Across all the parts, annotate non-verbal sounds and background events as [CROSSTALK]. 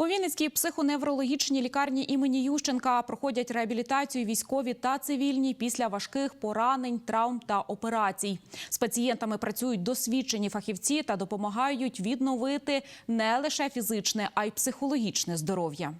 У Вінницькій психоневрологічній лікарні імені Ющенка проходять реабілітацію військові та цивільні після важких поранень, травм та операцій. З пацієнтами працюють досвідчені фахівці та допомагають відновити не лише фізичне, а й психологічне здоров'я.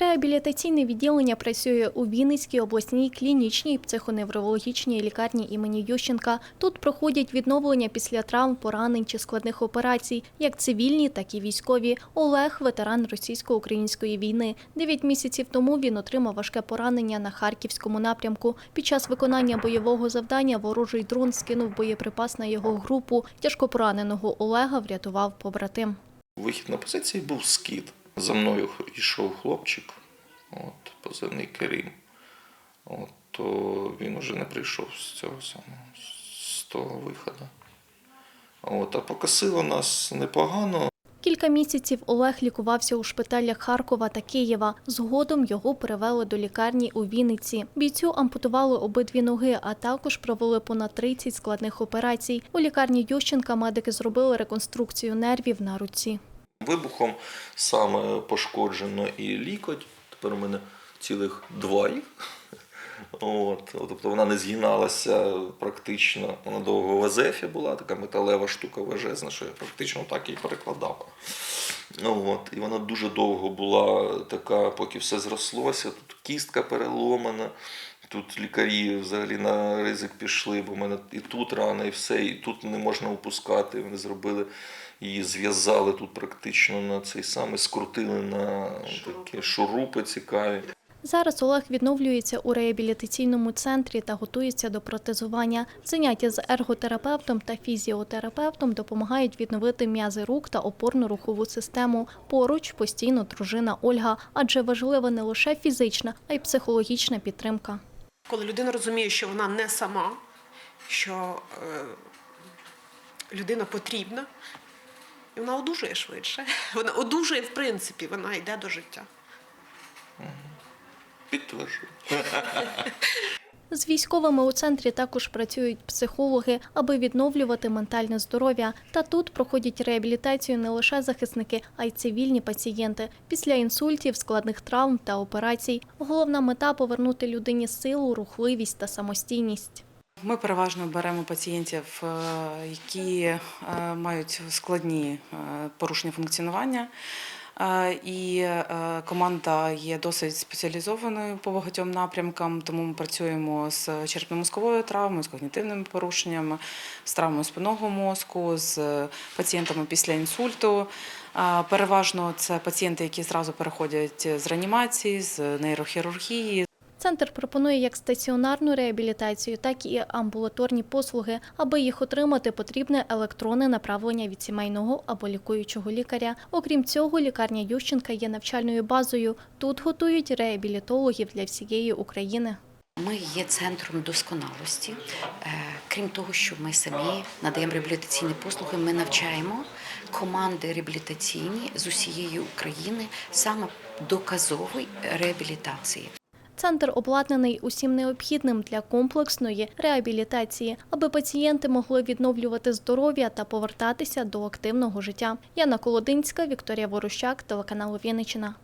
Реабілітаційне відділення працює у Вінницькій обласній клінічній психоневрологічній лікарні імені Ющенка. Тут проходять відновлення після травм, поранень чи складних операцій, як цивільні, так і військові. Олег – ветеран російсько-української війни. Дев'ять місяців тому він отримав важке поранення на Харківському напрямку. Під час виконання бойового завдання ворожий дрон скинув боєприпас на його групу. Тяжко пораненого Олега врятував побратим. Вихід на позиції був скид. За мною йшов хлопчик, от, позивний Керім. От, то він уже не прийшов з цього самого, з того виходу. От, а покосило нас непогано. Кілька місяців Олег лікувався у шпиталях Харкова та Києва. Згодом його перевели до лікарні у Вінниці. Бійцю ампутували обидві ноги, а також провели понад 30 складних операцій. У лікарні Ющенка медики зробили реконструкцію нервів на руці. Вибухом саме пошкоджено і лікоть. Тепер у мене цілих два їх. От, тобто вона не згиналася практично. Вона довго в АЗЕФі була, така металева штука важезна, що я практично так її перекладав. От, і вона дуже довго була така, поки все зрослося. Тут кістка переломана. Тут лікарі взагалі на ризик пішли, бо в мене і тут рана, і все, і тут не можна опускати. Вони зробили її, зв'язали тут практично на цей самий, скрутили на такі шурупи цікаві. Зараз Олег відновлюється у реабілітаційному центрі та готується до протезування. Заняття з ерготерапевтом та фізіотерапевтом допомагають відновити м'язи рук та опорно-рухову систему. Поруч постійно дружина Ольга, адже важлива не лише фізична, а й психологічна підтримка. Коли людина розуміє, що вона не сама, що е, людина потрібна, і вона одужує швидше. [LAUGHS] Вона одужує, в принципі, вона йде до життя. Підтверджую. [LAUGHS] З військовими у центрі також працюють психологи, аби відновлювати ментальне здоров'я. Та тут проходять реабілітацію не лише захисники, а й цивільні пацієнти після інсультів, складних травм та операцій. Головна мета повернути людині силу, рухливість та самостійність. Ми переважно беремо пацієнтів, е, які е, мають складні е, порушення функціонування. І е, команда є досить спеціалізованою по багатьом напрямкам, тому ми працюємо з черепно-мозковою травмою, з когнітивними порушеннями, з травмою спинного мозку, з пацієнтами після інсульту. Переважно це пацієнти, які зразу переходять з реанімації, з нейрохірургії, Центр пропонує як стаціонарну реабілітацію, так і амбулаторні послуги. Аби їх отримати, потрібне електронне направлення від сімейного або лікуючого лікаря. Окрім цього, лікарня Ющенка є навчальною базою. Тут готують реабілітологів для всієї України. Ми є центром досконалості. Е, Крім того, що ми самі надаємо реабілітаційні послуги, ми навчаємо команди реабілітаційні з усієї України саме доказової реабілітації. Центр обладнаний усім необхідним для комплексної реабілітації, аби пацієнти могли відновлювати здоров'я та повертатися до активного життя. Яна Колодинська, Вікторія Ворощак, телеканал Вінниччина.